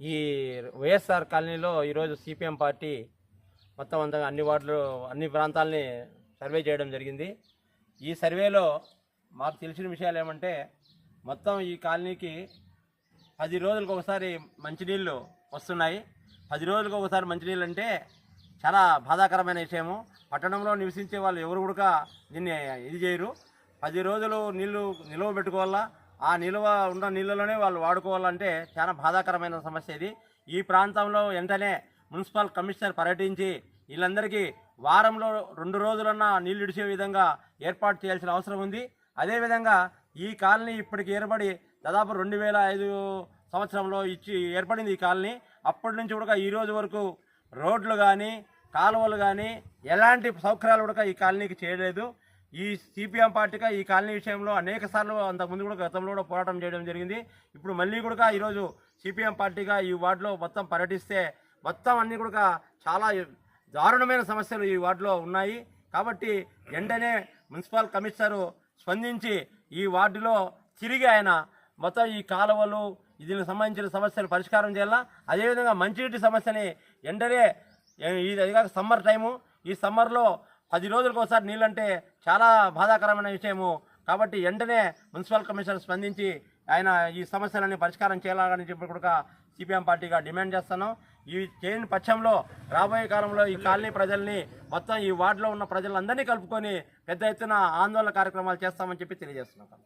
ఈ వైఎస్ఆర్ కాలనీలో ఈరోజు సిపిఎం పార్టీ మొత్తం అంతా అన్ని వార్డులు అన్ని ప్రాంతాలని సర్వే చేయడం జరిగింది. ఈ సర్వేలో మాకు తెలిసిన విషయాలు ఏమంటే మొత్తం ఈ కాలనీకి పది రోజులకు ఒకసారి మంచినీళ్ళు వస్తున్నాయి. పది రోజులకు ఒకసారి మంచినీళ్ళు అంటే చాలా బాధాకరమైన విషయము. పట్టణంలో నివసించే వాళ్ళు ఎవరు కూడా దీన్ని ఇది చేయరు. పది రోజులు నీళ్ళు నిల్వ పెట్టుకోవాలా? ఆ నిల్వ ఉన్న నీళ్ళలోనే వాళ్ళు వాడుకోవాలంటే చాలా బాధాకరమైన సమస్య ఇది. ఈ ప్రాంతంలో వెంటనే మున్సిపల్ కమిషనర్ పర్యటించి వీళ్ళందరికీ వారంలో రెండు రోజులన్నా నీళ్ళు ఇడిచే విధంగా ఏర్పాటు చేయాల్సిన అవసరం ఉంది. అదేవిధంగా ఈ కాలనీ ఇప్పటికి ఏర్పడి దాదాపు రెండు వేల ఐదు సంవత్సరంలో ఇచ్చి ఏర్పడింది ఈ కాలనీ. అప్పటి నుంచి కూడా ఈ రోజు వరకు రోడ్లు కానీ కాలువలు కానీ ఎలాంటి సౌకర్యాలు కూడా ఈ కాలనీకి చేయలేదు. ఈ సిపిఎం పార్టీగా ఈ కాలనీ విషయంలో అనేక సార్లు అంతకుముందు కూడా గతంలో కూడా పోరాటం చేయడం జరిగింది. ఇప్పుడు మళ్ళీ కూడా ఈరోజు సిపిఎం పార్టీగా ఈ వార్డులో మొత్తం పర్యటిస్తే మొత్తం అన్నీ కూడా చాలా దారుణమైన సమస్యలు ఈ వార్డులో ఉన్నాయి. కాబట్టి వెంటనే మున్సిపల్ కమిషనరు స్పందించి ఈ వార్డులో తిరిగి ఆయన మొత్తం ఈ కాలువలు దీనికి సంబంధించిన సమస్యలు పరిష్కారం చేయాలా? అదేవిధంగా మంచినీటి సమస్యని వెంటనే ఇది అది కాక సమ్మర్ టైము ఈ సమ్మర్లో పది రోజులకు ఒకసారి నీళ్ళంటే చాలా బాధాకరమైన విషయము. కాబట్టి వెంటనే మున్సిపల్ కమిషనర్ స్పందించి ఆయన ఈ సమస్యలన్నీ పరిష్కారం చేయాలని చెప్పి కూడా సిపిఎం పార్టీగా డిమాండ్ చేస్తాను ఈ చేయని పక్షంలో రాబోయే కాలంలో ఈ కాలనీ ప్రజల్ని మొత్తం ఈ వార్డులో ఉన్న ప్రజలందరినీ కలుపుకొని పెద్ద ఎత్తున ఆందోళన కార్యక్రమాలు చేస్తామని చెప్పి తెలియజేస్తున్నాం.